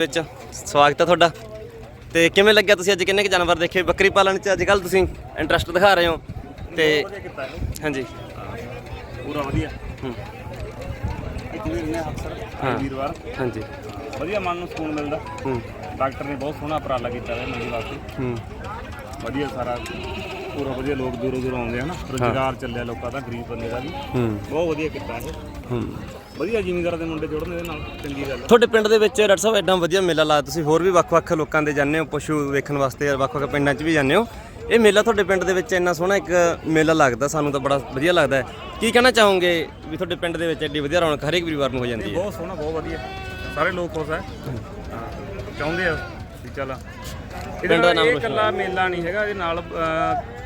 ਵਿੱਚ। ਸਵਾਗਤ ਹੈ ਤੁਹਾਡਾ। ਤੇ ਕਿਵੇਂ ਲੱਗਿਆ ਤੁਸੀਂ ਅੱਜ? ਕਿੰਨੇ ਕੁ ਜਾਨਵਰ ਦੇਖੇ? ਬੱਕਰੀ ਪਾਲਣ ਚ ਅੱਜ ਕੱਲ ਤੁਸੀਂ ਇੰਟਰਸਟ ਦਿਖਾ ਰਹੇ ਹੋ। ਤੇ ਹਾਂਜੀ। ਪੂਰਾ ਵਧੀਆ। ਹੂੰ, ਹਾਂ। ਵੀਰਵਾਰ। ਹਾਂਜੀ। ਵਧੀਆ ਮਨ ਨੂੰ ਸਕੂਨ ਮਿਲਦਾ। ਹੂੰ। ਡਾਕਟਰ ਨੇ ਬਹੁਤ ਸੋਹਣਾ ਉਪਰਾਲਾ ਕੀਤਾ ਹੈ ਮੰਡੀ ਵਾਸਤੇ। ਹੂੰ। ਵਧੀਆ ਸਾਰਾ। ਪੂਰਾ ਵਧੀਆ ਲੋਕ ਦੂਰੋਂ ਦੂਰੋਂ ਆਉਂਦੇ ਹਨ ਰੋਜ਼ਗਾਰ ਚੱਲਿਆ ਲੋਕਾਂ ਦਾ ਗਰੀਬ ਬੰਦੇ ਦਾ ਵੀ। ਬਹੁਤ ਵਧੀਆ ਕੀਤਾ ਇਹ। ਹੂੰ। ਵਧੀਆ ਜ਼ਿਮੀਂਦਾਰਾਂ ਦੇ ਮੁੰਡੇ ਜੁੜਨ ਦੇ ਨਾਲ ਚੰਗੀ ਗੱਲ ਤੁਹਾਡੇ ਪਿੰਡ ਦੇ ਵਿੱਚ ਡਾਕਟਰ ਸਾਹਿਬ ਐਡਾ ਵਧੀਆ ਮੇਲਾ ਲਾਇਆ ਤੁਸੀਂ ਹੋਰ ਵੀ ਵੱਖ-ਵੱਖ ਲੋਕਾਂ ਦੇ ਜਾਂਦੇ ਹੋ ਪਸ਼ੂ ਵੇਖਣ ਵਾਸਤੇ ਵੱਖ-ਵੱਖ ਪਿੰਡਾਂ 'ਚ ਵੀ ਜਾਂਦੇ ਹੋ। ਇਹ ਮੇਲਾ ਤੁਹਾਡੇ ਪਿੰਡ ਦੇ ਵਿੱਚ ਇੰਨਾ ਸੋਹਣਾ ਇੱਕ ਮੇਲਾ ਲੱਗਦਾ ਸਾਨੂੰ ਤਾਂ ਬੜਾ ਵਧੀਆ ਲੱਗਦਾ ਹੈ। ਕੀ ਕਹਿਣਾ ਚਾਹੋਗੇ ਵੀ ਤੁਹਾਡੇ ਪਿੰਡ ਦੇ ਵਿੱਚ ਐਡੀ ਵਧੀਆ ਰੌਣਕ ਹਰੇਕ ਪਰਿਵਾਰ ਨੂੰ ਹੋ ਜਾਂਦੀ ਹੈ? ਬਹੁਤ ਸੋਹਣਾ ਬਹੁਤ ਵਧੀਆ। ਸਾਰੇ ਲੋਕ ਖੁਸ਼ ਹੈ ਚਾਹੁੰਦੇ ਆ ਵੀ ਚੱਲ। ਇਹਦੇ ਨਾਮ ਇਹ ਇਕੱਲਾ ਮੇਲਾ ਨਹੀਂ ਹੈਗਾ ਇਹਦੇ ਨਾਲ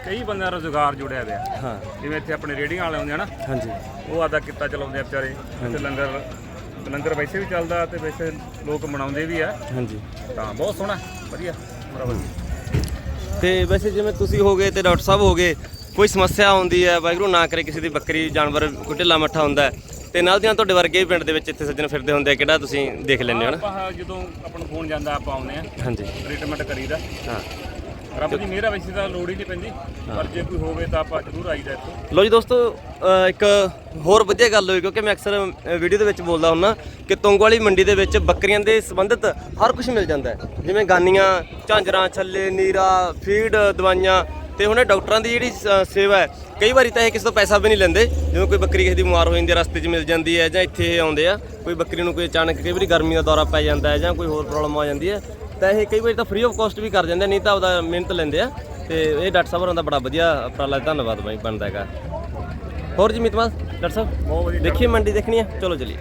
ਕਈ ਬੰਦਿਆਂ ਦਾ ਰੋਜ਼ਗਾਰ ਜੁੜਿਆ ਹੋਇਆ। ਹਾਂ। ਜਿਵੇਂ ਇੱਥੇ ਆਪਣੇ ਰੇੜੀਆਂ ਵਾਲੇ ਹੁੰਦੇ ਆ ਨਾ। ਹਾਂਜੀ। ਉਹ ਆਦਾ ਕਿੱਤਾ ਚਲਾਉਂਦੇ ਆ ਵਿਚਾਰੇ। ਤੇ ਲੰਗਰ ਲੰਗਰ ਵੈਸੇ ਵੀ ਚੱਲਦਾ ਤੇ ਵੈਸੇ ਲੋਕ ਮਨਾਉਂਦੇ ਵੀ ਆ। ਹਾਂਜੀ। ਤਾਂ ਬਹੁਤ ਸੋਹਣਾ ਵਧੀਆ ਬੜਾ ਵਧੀਆ। ਤੇ ਵੈਸੇ ਜਿਵੇਂ ਤੁਸੀਂ ਹੋਗੇ ਤੇ ਡਾਕਟਰ ਸਾਹਿਬ ਹੋਗੇ ਕੋਈ ਸਮੱਸਿਆ ਆਉਂਦੀ ਹੈ ਵਾਹਿਗੁਰੂ ਨਾ ਕਰੇ ਕਿਸੇ ਦੀ ਬੱਕਰੀ ਜਾਨਵਰ ਕੋਈ ਢਿੱਲਾ ਮੱਠਾ ਹੁੰਦਾ ਤੇ ਨਾਲ ਦੀਆਂ ਤੁਹਾਡੇ ਵਰਗੇ ਵੀ ਪਿੰਡ ਦੇ ਵਿੱਚ ਇੱਥੇ ਸੱਜਣ ਫਿਰਦੇ ਹੁੰਦੇ ਆ ਕਿਹੜਾ ਤੁਸੀਂ ਦੇਖ ਲੈਂਦੇ ਹੋ ਨਾ? ਆਪਾਂ ਜਦੋਂ ਆਪਾਂ ਨੂੰ ਫੋਨ ਜਾਂਦਾ ਆਪਾਂ ਆਉਂਦੇ ਆ। ਹਾਂਜੀ। ਟ੍ਰੀਟਮੈਂਟ ਕਰੀਦਾ। ਹਾਂ। ਰੱਬ ਦੀ ਮਿਹਰ ਆ ਵੈਸੇ ਤਾਂ ਲੋੜ ਹੀ ਨਹੀਂ ਪੈਂਦੀ ਪਰ ਜੇ ਕੋਈ ਹੋਵੇ ਤਾਂ ਆਪਾਂ ਜ਼ਰੂਰ ਆਈਦਾ ਇੱਥੇ। ਲੋ ਜੀ ਦੋਸਤੋ ਅ, ਇੱਕ ਹੋਰ ਵਧੀਆ ਗੱਲ ਹੋਈ ਕਿਉਂਕਿ ਮੈਂ ਅਕਸਰ ਵੀਡੀਓ ਦੇ ਵਿੱਚ ਬੋਲਦਾ ਹੁੰਦਾ ਕਿ ਤੁੰਗ ਵਾਲੀ ਮੰਡੀ ਦੇ ਵਿੱਚ ਬੱਕਰੀਆਂ ਦੇ ਸੰਬੰਧਿਤ ਹਰ ਕੁਝ ਮਿਲ ਜਾਂਦਾ ਹੈ। ਜਿਵੇਂ ਗਾਨੀਆਂ ਝਾਂਜਰਾਂ ਛੱਲੇ ਨੀਰਾ ਫੀਡ ਦਵਾਈਆਂ ਤੇ ਹੁਣੇ ਡਾਕਟਰਾਂ ਦੀ ਜਿਹੜੀ ਸ- ਸੇਵਾ ਹੈ ਕਈ ਵਾਰੀ ਤਾਂ ਇਹ ਕਿਸੇ ਤੋਂ ਪੈਸਾ ਵੀ ਨਹੀਂ ਲੈਂਦੇ। ਜਿਵੇਂ ਕੋਈ ਬੱਕਰੀ ਕਿਸੇ ਦੀ ਬਿਮਾਰ ਹੋ ਜਾਂਦੀ ਹੈ ਰਸਤੇ 'ਚ ਮਿਲ ਜਾਂਦੀ ਹੈ ਜਾਂ ਇੱਥੇ ਇਹ ਆਉਂਦੇ ਆ ਕੋਈ ਬੱਕਰੀ ਨੂੰ ਕੋਈ ਅਚਾਨਕ ਕਈ ਵਾਰੀ ਗਰਮੀ ਦਾ ਦੌਰਾ ਪੈ ਜਾਂਦਾ ਹੈ ਜਾਂ ਕੋਈ ਹੋਰ ਪ੍ਰੋਬਲਮ ਆ ਜਾਂਦੀ ਹੈ ਤਾਂ ਇਹ ਕਈ ਵਾਰੀ ਤਾਂ ਫ੍ਰੀ ਆਫ ਕਾਸਟ ਵੀ ਕਰ ਜਾਂਦੇ ਆ, ਨਹੀਂ ਤਾਂ ਉਹਦਾ ਮਿਹਨਤ ਲੈਂਦੇ ਆ। ਤੇ ਇਹ ਡਾਕਟਰ ਸਾਹਿਬ ਹੋਰਾਂ ਦਾ ਬੜਾ ਵਧੀਆ ਉਪਰਾਲਾ ਧੰਨਵਾਦ ਬਾਈ ਬਣਦਾ ਹੈਗਾ। ਹੋਰ ਜੀ ਮਿਤਮਾ ਡਾਕਟਰ ਸਾਹਿਬ? ਬਹੁਤ ਵਧੀਆ। ਦੇਖੀਏ ਮੰਡੀ ਦੇਖਣੀ ਹੈ ਚਲੋ ਚਲੀਏ।